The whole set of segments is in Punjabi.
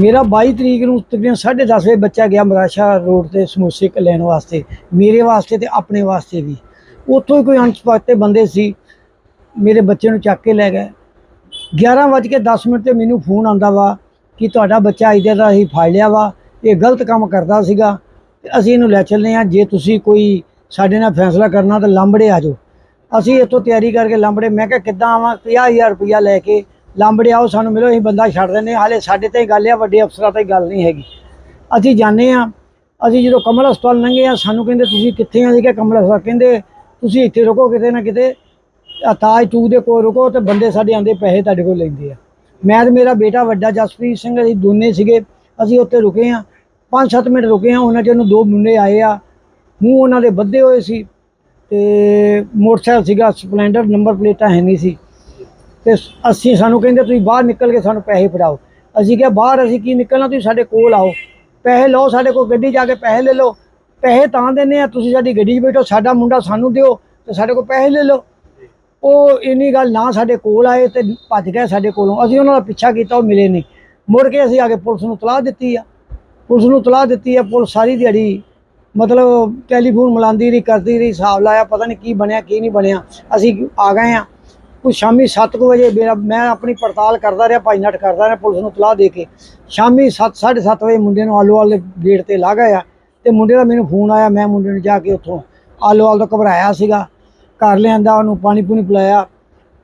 ਮੇਰਾ 22 ਤਰੀਕ ਨੂੰ ਤਕਰੀਬਨ 10:30 ਵਜੇ ਬੱਚਾ ਗਿਆ ਮਰਾਸ਼ਾ ਰੋਡ ਤੇ ਸਮੋਸੇ ਲੈਣ ਵਾਸਤੇ, ਮੇਰੇ ਵਾਸਤੇ ਤੇ ਆਪਣੇ ਵਾਸਤੇ ਵੀ। ਉੱਥੋਂ ਹੀ ਕੋਈ ਅਣਪਛਾਤੇ ਬੰਦੇ ਸੀ, ਮੇਰੇ ਬੱਚੇ ਨੂੰ ਚੱਕ ਕੇ ਲੈ ਗਏ। 11:10 ਮਿੰਟ ਤੇ ਮੈਨੂੰ ਫੋਨ ਆਂਦਾ ਵਾ ਕਿ ਤੁਹਾਡਾ ਬੱਚਾ ਇੱਧਰ ਦਾ ਅਸੀਂ ਫੜ ਲਿਆ ਵਾ, ਇਹ ਗਲਤ ਕੰਮ ਕਰਦਾ ਸੀਗਾ, ਤੇ ਅਸੀਂ ਇਹਨੂੰ ਲੈ ਚੱਲੇ ਆ ਜੇ ਤੁਸੀਂ ਕੋਈ ਸਾਡੇ ਨਾਲ ਫੈਸਲਾ ਕਰਨਾ ਤਾਂ ਲਾਂਬੜੇ ਆ ਜਾਓ। ਅਸੀਂ ਇੱਥੋਂ ਤਿਆਰੀ ਕਰਕੇ ਲਾਂਬੜੇ, ਮੈਂ ਕਿਹਾ ਕਿੱਦਾਂ ਆਵਾਂ? 50000 ਰੁਪਇਆ ਲੈ ਕੇ ਲਾਂਬੜੇ ਆਓ ਸਾਨੂੰ ਮਿਲੋ, ਅਸੀਂ ਬੰਦਾ ਛੱਡ ਦਿੰਦੇ ਹਾਂ। ਹਾਲੇ ਸਾਡੇ ਤੇ ਗੱਲ ਆ, ਵੱਡੇ ਅਫਸਰਾਂ ਤੇ ਗੱਲ ਨਹੀਂ ਹੈਗੀ। ਅਸੀਂ ਜਾਂਦੇ ਆ ਅਸੀਂ ਜਦੋਂ ਕਮਲ ਹਸਪਤਾਲ ਲੰਘੇ ਆ ਸਾਨੂੰ ਕਹਿੰਦੇ, ਤੁਸੀਂ ਕਿੱਥੇ ਆ? ਜੀ ਕਿ ਕਮਲ ਹਸਪਤਾਲ। ਕਹਿੰਦੇ, ਤੁਸੀਂ ਇੱਥੇ ਰੁਕੋ, ਕਿਤੇ ਨਾ ਕਿਤੇ। ਤਾਜ ਟੂ ਦੇ ਕੋਲ ਰੁਕੋ, ਤੇ ਬੰਦੇ ਸਾਡੇ ਆਂਦੇ ਪੈਸੇ ਤੁਹਾਡੇ ਕੋਲ ਲੈਂਦੇ ਆ। ਮੈਂ ਤੇ ਮੇਰਾ ਬੇਟਾ ਵੱਡਾ ਜਸਪ੍ਰੀਤ ਸਿੰਘ, ਅਸੀਂ ਦੋਨੇ ਸੀਗੇ। ਅਸੀਂ ਉੱਥੇ ਰੁਕੇ ਆ 5-7 ਮਿੰਟ ਰੁਕੇ ਆ ਉਹਨਾਂ ਚ ਉਹਨੂੰ ਦੋ ਮੁੰਡੇ ਆਏ ਆ। ਮੂੰਹ ਉਹਨਾਂ ਦੇ ਬੱਧੇ ਹੋਏ ਸੀ। ਤੇ ਮੋਟਰਸਾਈਕਲ ਸੀਗਾ, ਸਪਲੈਂਡਰ, ਨੰਬਰ ਪਲੇਟਾਂ ਹੈ ਨਹੀਂ ਸੀ। ਤੇ ਅਸੀਂ ਸਾਨੂੰ ਕਹਿੰਦੇ ਤੁਸੀਂ ਬਾਹਰ ਨਿਕਲ ਕੇ ਸਾਨੂੰ ਪੈਸੇ ਫੜਾਓ। ਅਸੀਂ ਕਿਹਾ, ਬਾਹਰ ਅਸੀਂ ਕੀ ਨਿਕਲਣਾ? ਤੁਸੀਂ ਸਾਡੇ ਕੋਲ ਆਓ। ਪੈਸੇ ਲਓ, ਸਾਡੇ ਕੋਲ ਗੱਡੀ ਜਾ ਕੇ ਪੈਸੇ ਲੈ ਲਓ। ਪੈਸੇ ਤਾਂ ਦਿੰਦੇ ਆ, ਤੁਸੀਂ ਸਾਡੀ ਗੱਡੀ 'ਚ ਬੈਠੋ, ਸਾਡਾ ਮੁੰਡਾ ਸਾਨੂੰ ਦਿਓ ਤੇ ਸਾਡੇ ਕੋਲ ਪੈਸੇ ਲੈ ਲਓ। ਉਹ ਇੰਨੀ ਗੱਲ ਨਾ ਸਾਡੇ ਕੋਲ ਆਏ ਤੇ ਭੱਜ ਗਏ ਸਾਡੇ ਕੋਲੋਂ। ਅਸੀਂ ਉਹਨਾਂ ਦਾ ਪਿੱਛਾ ਕੀਤਾ, ਉਹ ਮਿਲੇ ਨਹੀਂ। ਮੁੜ ਕੇ ਅਸੀਂ ਆ ਕੇ ਪੁਲਿਸ ਨੂੰ ਤਲਾਹ ਦਿੱਤੀ ਆ। ਪੁਲਿਸ ਨੂੰ ਤਲਾਹ ਦਿੱਤੀ ਆ, ਪੁਲਿਸ ਸਾਰੀ ਦਿਹਾੜੀ ਮਤਲਬ ਟੈਲੀਫੋਨ ਮਿਲਾਉਂਦੀ ਰਹੀ, ਕਰਦੀ ਰਹੀ, ਹਿਸਾਬ ਲਾਇਆ, ਪਤਾ ਨਹੀਂ ਕੀ ਬਣਿਆ, ਕੀ ਨਹੀਂ ਬਣਿਆ। ਅਸੀਂ ਆ ਗਏ ਆ। ਉਹ ਸ਼ਾਮੀ 7 ਵਜੇ ਮੇਰਾ ਮੈਂ ਆਪਣੀ ਪੜਤਾਲ ਕਰਦਾ ਰਿਹਾ, ਭਾਈ ਨੱਟ ਕਰਦਾ ਰਿਹਾ, ਪੁਲਿਸ ਨੂੰ ਤਲਾਹ ਦੇ ਕੇ। ਸ਼ਾਮੀ 7 7:30 ਵਜੇ ਮੁੰਡੇ ਨੂੰ ਆਲੋਵਾਲ ਦੇ ਗੇਟ ਤੇ ਲਾ ਗਿਆ ਤੇ ਮੁੰਡੇ ਦਾ ਮੈਨੂੰ ਫੋਨ ਆਇਆ, ਮੈਂ ਮੁੰਡੇ ਨੂੰ ਜਾ ਕੇ ਉੱਥੋਂ ਆਲੋਵਾਲ ਤੋਂ ਘਬਰਾਇਆ ਸੀਗਾ। ਘਰ ਲਿਆਂਦਾ, ਉਹਨੂੰ ਪਾਣੀ ਪੂਣੀ ਪਿਲਾਇਆ,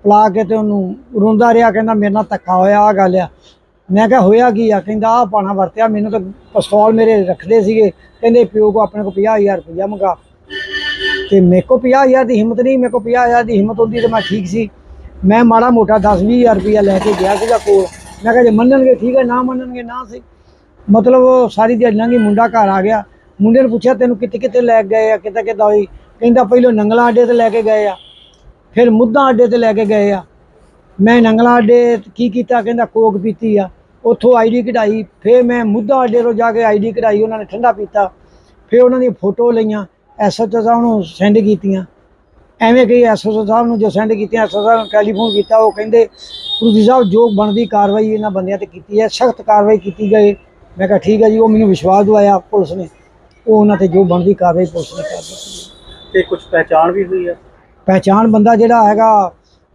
ਪਿਲਾ ਕੇ ਤੇ ਉਹਨੂੰ ਰੋਂਦਾ ਰਿਹਾ, ਕਹਿੰਦਾ ਮੇਰੇ ਨਾਲ ਧੱਕਾ ਹੋਇਆ ਆ ਗੱਲ ਆ। ਮੈਂ ਕਿਹਾ, ਹੋਇਆ ਕੀ ਆ? ਕਹਿੰਦਾ ਆ ਪਾਣਾ ਵਰਤਿਆ, ਮੈਨੂੰ ਤਾਂ ਪਿਸਤੌਲ ਮੇਰੇ ਰੱਖਦੇ ਸੀਗੇ। ਕਹਿੰਦੇ, ਪਿਓ ਕੋ ਆਪਣੇ ਕੋ 50000 ਰੁਪਇਆ ਮੰਗਾ। ਤੇ ਮੇਰੇ ਕੋ 50000 ਦੀ ਹਿੰਮਤ ਨਹੀਂ, ਮੇਰੇ ਕੋ 50000 ਦੀ ਹਿੰਮਤ ਹੁੰਦੀ ਤੇ ਮੈਂ ਠੀਕ ਸੀ। ਮੈਂ ਮਾੜਾ ਮੋਟਾ 10-20000 ਰੁਪਇਆ ਲੈ ਕੇ ਗਿਆ ਸੀਗਾ ਕੋਲ। ਮੈਂ ਕਿਹਾ ਜੇ ਮੰਨਣਗੇ, ਠੀਕ ਹੈ, ਨਾ ਮੰਨਣਗੇ, ਨਾ ਸੀ। ਮਤਲਬ ਉਹ ਸਾਰੀ ਦਿਹਾੜੀ ਲੰਘੀ ਮੁੰਡਾ ਘਰ ਆ ਗਿਆ। ਮੁੰਡੇ ਨੂੰ ਪੁੱਛਿਆ, ਤੈਨੂੰ ਕਿੱਥੇ ਕਿੱਥੇ ਲੈ ਕੇ ਗਏ ਆ? ਕਿੱਦਾਂ ਕਿੱਦਾਂ ਹੋਈ ਕਹਿੰਦਾ, ਪਹਿਲੋਂ ਨੰਗਲਾ ਅੱਡੇ ਤੇ ਲੈ ਕੇ ਗਏ ਆ। ਫਿਰ ਮੁੱਦਾ ਅੱਡੇ ਤੇ ਲੈ ਕੇ ਗਏ ਆ। ਮੈਂ ਨੰਗਲਾ ਅੱਡੇ ਕੀ ਕੀਤਾ? ਕਹਿੰਦਾ, ਕੋਕ ਪੀਤੀ ਆ। ਉੱਥੋਂ ਆਈਡੀ ਕਢਾਈ। ਫਿਰ ਮੈਂ ਮੁੱਦਾ ਅੱਡੇ ਤੋਂ ਜਾ ਕੇ ਆਈਡੀ ਕਢਾਈ, ਉਹਨਾਂ ਨੇ ਠੰਡਾ ਪੀਤਾ। ਫਿਰ ਉਹਨਾਂ ਦੀ ਫੋਟੋ ਲਈਆਂ। ਐਸਐਚਓ ਸਾਹਿਬ ਨੂੰ ਸੈਂਡ ਕੀਤੀਆਂ। ਐਵੇਂ ਕਈ ਐਸਐਚਓ ਸਾਹਿਬ ਨੂੰ ਜੋ ਸੈਂਡ ਕੀਤੀਆਂ ਐਸਐਚਓ ਸਾਹਿਬ ਨੂੰ ਟੈਲੀਫੋਨ ਕੀਤਾ ਉਹ ਕਹਿੰਦੇ ਪ੍ਰੂਜੀ ਸਾਹਿਬ ਜੋ ਬਣਦੀ ਕਾਰਵਾਈ ਇਹਨਾਂ ਬੰਦਿਆਂ ਤੇ ਕੀਤੀ ਹੈ ਸਖਤ ਕਾਰਵਾਈ ਕੀਤੀ ਗਈ ਮੈਂ ਕਿਹਾ ਠੀਕ ਹੈ ਜੀ ਉਹ ਮੈਨੂੰ ਵਿਸ਼ਵਾਸ ਦਵਾਇਆ ਪੁਲਿਸ ਨੇ। ਉਹ ਉਹਨਾਂ ਤੇ ਜੋ ਬਣਦੀ ਕਾਰਵਾਈ ਪੁਲਿਸ ਨੇ ਕਰ ਦਿੱਤੀ ਤੇ ਕੁਝ ਪਹਿਚਾਣ ਵੀ ਹੋਈ ਹੈ? ਪਹਿਚਾਣ ਬੰਦਾ ਜਿਹੜਾ ਹੈਗਾ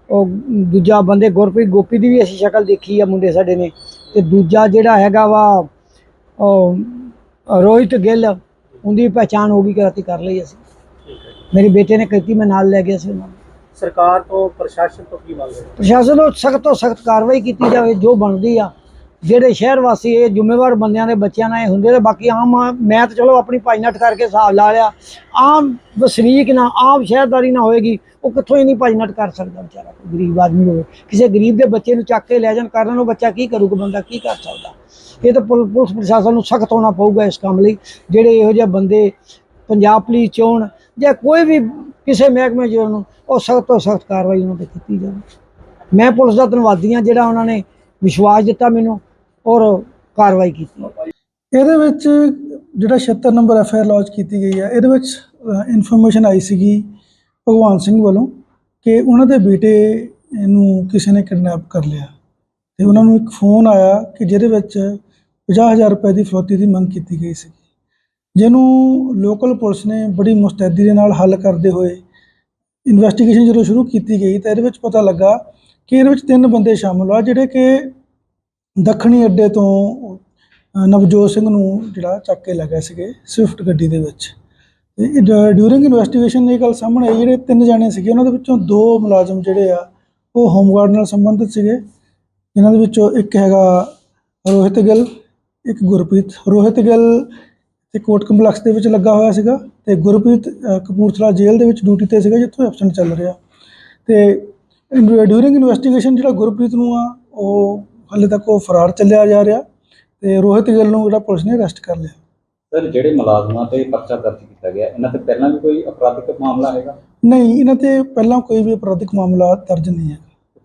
ਉਹ ਦੂਜਾ ਬੰਦੇ ਗੁਰਪ੍ਰੀਤ ਗੋਪੀ ਦੀ ਵੀ ਅਸੀਂ ਸ਼ਕਲ ਦੇਖੀ ਆ ਮੁੰਡੇ ਸਾਡੇ ਨੇ। ਤੇ ਦੂਜਾ ਜਿਹੜਾ ਹੈਗਾ ਵਾ ਉਹ ਰੋਹਿਤ ਗਿੱਲ ਉਹਦੀ ਪਹਿਚਾਣ ਹੋ ਗਈ ਕਰਾਤੀ ਕਰ ਲਈ ਅਸੀਂ। ਠੀਕ ਹੈ ਜੀ। ਮੇਰੇ ਬੇਟੇ ਨੇ ਕੀਤੀ ਮੈਂ ਨਾਲ ਲੈ ਗਿਆ ਸੀ ਉਹਨਾਂ ਨੂੰ। ਸਰਕਾਰ ਤੋਂ ਪ੍ਰਸ਼ਾਸਨ ਤੋਂ ਕੀ ਮੰਗ ਹੈ? ਪ੍ਰਸ਼ਾਸਨ ਨੂੰ ਸਖਤ ਤੋਂ ਸਖਤ ਕਾਰਵਾਈ ਕੀਤੀ ਜਾਵੇ ਜੋ ਬਣਦੀ ਆ। ਜਿਹੜੇ ਸ਼ਹਿਰ ਵਾਸੀ ਇਹ ਜ਼ਿੰਮੇਵਾਰ ਬੰਦਿਆਂ ਦੇ ਬੱਚਿਆਂ ਨਾਲ ਇਹ ਹੁੰਦੇ ਤੇ ਬਾਕੀ ਆਮ ਮੈਂ ਤਾਂ ਚਲੋ ਆਪਣੀ ਭਾਈਨਟ ਕਰਕੇ ਹਿਸਾਬ ਲਾ ਲਿਆ। ਆਮ ਵਸਨੀਕ ਨਾ ਆਮ ਸ਼ਹਿਰਦਾਰੀ ਨਾ ਹੋਏਗੀ ਉਹ ਕਿੱਥੋਂ ਹੀ ਨਹੀਂ ਭਾਈਨਟ ਕਰ ਸਕਦਾ ਵਿਚਾਰਾ? ਕੋਈ ਗਰੀਬ ਆਦਮੀ ਹੋਵੇ ਕਿਸੇ ਗਰੀਬ ਦੇ ਬੱਚੇ ਨੂੰ ਚੱਕ ਕੇ ਲੈ ਜਾਣ ਕਰਨ ਉਹ ਬੱਚਾ ਕੀ ਕਰੂਗਾ ਬੰਦਾ ਕੀ ਕਰ ਸਕਦਾ? ਇਹ ਤਾਂ ਪੁਲ- ਪੁਲਿਸ ਪ੍ਰਸ਼ਾਸਨ ਨੂੰ ਸਖਤ ਹੋਣਾ ਪਊਗਾ ਇਸ ਕੰਮ ਲਈ। ਜਿਹੜੇ ਇਹੋ ਜਿਹੇ ਬੰਦੇ ਪੰਜਾਬ ਪੁਲਿਸ ਚੋਣ ਜਾਂ ਕੋਈ ਵੀ ਕਿਸੇ ਮਹਿਕਮੇ 'ਚ ਨੂੰ ਉਹ ਸਖਤ ਤੋਂ ਸਖਤ ਕਾਰਵਾਈ ਉਹਨਾਂ ਤੇ ਕੀਤੀ ਜਾਵੇ। ਮੈਂ ਪੁਲਿਸ ਦਾ ਧੰਨਵਾਦੀ ਹਾਂ ਜਿਹੜਾ ਉਹਨਾਂ ਨੇ ਵਿਸ਼ਵਾਸ ਦਿੱਤਾ ਮੈਨੂੰ ਔਰ ਕਾਰਵਾਈ ਕੀਤੀ। ਇਹਦੇ ਵਿੱਚ ਜਿਹੜਾ 76 number F I R launch ਕੀਤੀ ਗਈ ਹੈ, ਇਹਦੇ ਵਿੱਚ ਇਨਫੋਰਮੇਸ਼ਨ ਆਈ ਸੀਗੀ ਭਗਵਾਨ ਸਿੰਘ ਵੱਲੋਂ ਕਿ ਉਹਨਾਂ ਦੇ ਬੇਟੇ ਨੂੰ ਕਿਸੇ ਨੇ ਕਿਡਨੈਪ ਕਰ ਲਿਆ ਤੇ ਉਹਨਾਂ ਨੂੰ ਇੱਕ ਫੋਨ ਆਇਆ ਕਿ ਜਿਹਦੇ ਵਿੱਚ 50000 ਰੁਪਏ ਦੀ ਫਰੋਤੀ ਦੀ ਮੰਗ ਕੀਤੀ ਗਈ ਸੀ ਜਿਹਨੂੰ ਲੋਕਲ ਪੁਲਿਸ ਨੇ ਬੜੀ ਮੁਸਤੈਦੀ ਦੇ ਨਾਲ ਹੱਲ ਕਰਦੇ ਹੋਏ ਇਨਵੈਸਟੀਗੇਸ਼ਨ ਜਦੋਂ ਸ਼ੁਰੂ ਕੀਤੀ ਗਈ ਤਾਂ ਇਹਦੇ ਵਿੱਚ ਪਤਾ ਲੱਗਾ ਕਿ ਇਹਦੇ ਵਿੱਚ ਤਿੰਨ ਬੰਦੇ ਸ਼ਾਮਲ ਆ, ਜਿਹੜੇ ਕਿ ਦੱਖਣੀ ਅੱਡੇ ਤੋਂ ਨਵਜੋਤ ਸਿੰਘ ਨੂੰ ਜਿਹੜਾ ਚੱਕ ਕੇ ਲੈ ਗਏ ਸੀਗੇ ਸਵਿਫਟ ਗੱਡੀ ਦੇ ਵਿੱਚ। ਡਿਊਰਿੰਗ ਇਨਵੈਸਟੀਗੇਸ਼ਨ ਇਹ ਗੱਲ ਸਾਹਮਣੇ ਆਈ, ਜਿਹੜੇ ਤਿੰਨ ਜਾਣੇ ਸੀਗੇ, ਉਹਨਾਂ ਦੇ ਵਿੱਚੋਂ ਦੋ ਮੁਲਾਜ਼ਮ ਜਿਹੜੇ ਆ, ਉਹ ਹੋਮਗਾਰਡ ਨਾਲ ਸੰਬੰਧਿਤ ਸੀਗੇ। ਜਿਨ੍ਹਾਂ ਦੇ ਵਿੱਚੋਂ ਇੱਕ ਹੈਗਾ ਰੋਹਿਤ ਗਿੱਲ, ਇੱਕ ਗੁਰਪ੍ਰੀਤ। ਰੋਹਿਤ ਗਿੱਲ ਤੇ ਕੋਰਟ ਕੰਪਲੈਕਸ ਦੇ ਵਿੱਚ ਲੱਗਾ ਹੋਇਆ ਸੀਗਾ ਤੇ ਗੁਰਪ੍ਰੀਤ ਕਪੂਰਥਲਾ ਜੇਲ੍ਹ ਦੇ ਵਿੱਚ ਡਿਊਟੀ ਤੇ ਸੀਗਾ ਜਿੱਥੋਂ ਐਬਸੈਂਟ ਚੱਲ ਰਿਹਾ। ਤੇ ਡਿਊਰਿੰਗ ਇਨਵੈਸਟੀਗੇਸ਼ਨ ਜਿਹੜਾ ਗੁਰਪ੍ਰੀਤ ਨੂੰ ਆ ਉਹ ਹਾਲੇ ਤੱਕ ਉਹ ਫਰਾਰ ਚੱਲਿਆ ਜਾ ਰਿਹਾ ਤੇ ਰੋਹਿਤ ਗਿੱਲ ਨੂੰ ਜਿਹੜਾ ਪੁਲਿਸ ਨੇ ਅਰੈਸਟ ਕਰ ਲਿਆ। ਸਰ ਜਿਹੜੇ ਮੁਲਾਜ਼ਮਾਂ ਤੇ ਪਰਚਾ ਦਰਜ ਕੀਤਾ ਗਿਆ ਇਹਨਾਂ ਤੇ ਪਹਿਲਾਂ ਵੀ ਕੋਈ ਅਪਰਾਧਿਕ ਮਾਮਲਾ ਹੈਗਾ? ਨਹੀਂ ਇਹਨਾਂ ਤੇ ਪਹਿਲਾਂ ਕੋਈ ਵੀ ਅਪਰਾਧਿਕ ਮਾਮਲਾ ਦਰਜ ਨਹੀਂ ਹੈ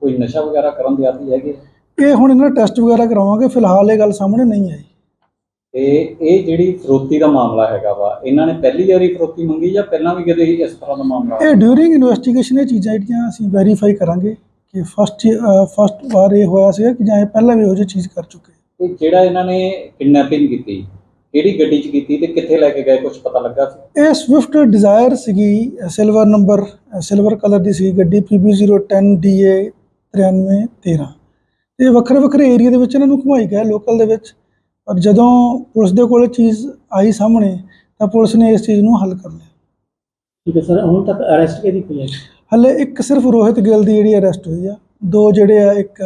ਕੋਈ ਨਸ਼ਾ ਵਗੈਰਾ ਕਰਨ ਦੇ ਆਦੀ ਹੈਗੇ ਇਹ ਹੁਣ ਇਹਨਾਂ ਟੈਸਟ ਵਗੈਰਾ ਕਰਾਵਾਂਗੇ ਫਿਲਹਾਲ ਇਹ ਗੱਲ ਸਾਹਮਣੇ ਨਹੀਂ ਆਈ। ਤੇ ਇਹ ਜਿਹੜੀ ਫਰੋਤੀ ਦਾ ਮਾਮਲਾ ਹੈਗਾ ਵਾ ਇਹਨਾਂ ਨੇ ਪਹਿਲੀ ਵਾਰੀ ਫਰੋਤੀ ਮੰਗੀ ਜਾਂ ਪਹਿਲਾਂ ਵੀ ਕਦੇ ਇਸ ਤਰ੍ਹਾਂ ਦਾ ਮਾਮਲਾ ਇਹ ਡਿਊਰਿੰਗ ਇਨਵੈਸਟੀਗੇਸ਼ਨ ਇਹ ਚੀਜ਼ਾਂ ਜਿਹੜੀਆਂ ਅਸੀਂ ਵੈਰੀਫਾਈ ਕਰਾਂਗੇ ਕਿ ਫਸਟ ਫਸਟ ਵਾਰ ਇਹ ਹੋਇਆ ਸੀਗਾ ਕਿ ਜਾਂ ਇਹ ਪਹਿਲਾਂ ਵੀ ਇਹੋ ਜਿਹੀ ਚੀਜ਼ ਕਰ ਚੁੱਕੇ ਤੇ ਜਿਹੜਾ ਇਹਨਾਂ ਨੇ ਕਿਡਨੈਪਿੰਗ ਕੀਤੀ ਕਿਹੜੀ ਗੱਡੀ 'ਚ ਕੀਤੀ ਤੇ ਕਿੱਥੇ ਲੈ ਕੇ ਗਏ ਕੁਝ ਪਤਾ ਲੱਗਾ ਸੀ? ਇਹ ਸਵਿਫਟ ਡਿਜ਼ਾਇਰ ਸੀਗੀ ਸਿਲਵਰ ਨੰਬਰ ਸਿਲਵਰ ਕਲਰ ਦੀ ਸੀ ਗੱਡੀ PB010 DA 9313 ਇਹ ਵੱਖਰੇ ਵੱਖਰੇ ਏਰੀਆ ਦੇ ਵਿੱਚ ਇਹਨਾਂ ਨੂੰ ਘੁਮਾਈ ਗਿਆ ਲੋਕਲ ਦੇ ਵਿੱਚ। ਪਰ ਜਦੋਂ ਪੁਲਿਸ ਦੇ ਕੋਲ ਚੀਜ਼ ਆਈ ਸਾਹਮਣੇ ਤਾਂ ਪੁਲਿਸ ਨੇ ਇਸ ਚੀਜ਼ ਨੂੰ ਹੱਲ ਕਰ ਲਿਆ। ਠੀਕ ਹੈ ਸਰ ਹੁਣ ਤੱਕ ਅਰੈਸਟ ਕਿਹਦੀ ਹੋਈ ਹੈ? ਹਲੇ ਇੱਕ ਸਿਰਫ ਰੋਹਿਤ ਗਿੱਲ ਦੀ ਜਿਹੜੀ ਅਰੈਸਟ ਹੋਈ ਆ। ਦੋ ਜਿਹੜੇ ਆ ਇੱਕ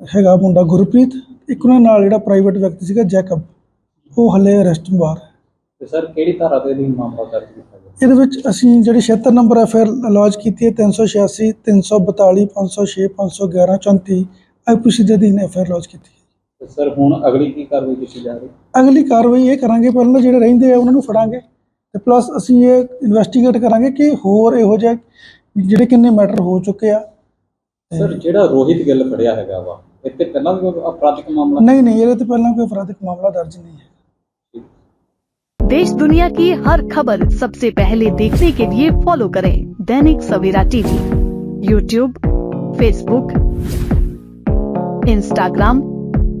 ਹੈਗਾ ਮੁੰਡਾ ਗੁਰਪ੍ਰੀਤ ਇੱਕ ਉਹਨਾਂ ਨਾਲ ਜਿਹੜਾ ਪ੍ਰਾਈਵੇਟ ਵਿਅਕਤੀ ਸੀਗਾ ਜੈਕਬ ਉਹ ਹਲੇ ਅਰੈਸਟ ਬਾਹਰ ਹੈ। ਤੇ ਸਰ ਕਿਹੜੀ ਧਾਰਾ ਦੀ ਮਾਮਲਾ ਦਰਜ ਕੀਤਾ ਗਿਆ? ਇਹਦੇ ਵਿੱਚ ਅਸੀਂ ਜਿਹੜੀ 76 ਨੰਬਰ ਐਫ ਆਰ ਲੌਜ ਕੀਤੀ ਹੈ 386 342 506 511 34 ਆਈਪੀਸੀ ਦੇ ਅਧੀਨ ਐਫ ਆਰ ਲੌਜ ਕੀਤੀ। ਤੇ ਸਰ ਹੁਣ ਅਗਲੀ ਕੀ ਕਾਰਵਾਈ ਕੀਤੀ ਜਾ ਰਹੀ ਅਗਲੀ ਕਾਰਵਾਈ ਇਹ ਕਰਾਂਗੇ ਪਹਿਲਾਂ ਜਿਹੜੇ ਰਹਿੰਦੇ ਆ ਉਹਨਾਂ ਨੂੰ ਫੜਾਂਗੇ ਤੇ ਪਲੱਸ ਅਸੀਂ ਇਹ ਇਨਵੈਸਟੀਗੇਟ ਕਰਾਂਗੇ ਕਿ ਹੋਰ ਇਹੋ ਜਿਹੇ ਜਿਹੜੇ ਕਿੰਨੇ ਮੈਟਰ ਹੋ ਚੁੱਕੇ ਆ ਸਰ ਜਿਹੜਾ ਰੋਹਿਤ ਗਿੱਲ ਫੜਿਆ ਹੈਗਾ ਵਾ ਇੱਥੇ ਪਹਿਲਾਂ ਵੀ ਕੋਈ ਅਪਰਾਧਿਕ ਮਾਮਲਾ ਨਹੀਂ ਨਹੀਂ ਇਹਦੇ ਤੇ ਪਹਿਲਾਂ ਕੋਈ ਅਪਰਾਧਿਕ ਮਾਮਲਾ ਦਰਜ ਨਹੀਂ ਹੈ देश दुनिया की हर खबर सबसे पहले देखने के लिए फॉलो करें Dainik Savera TV YouTube Facebook Instagram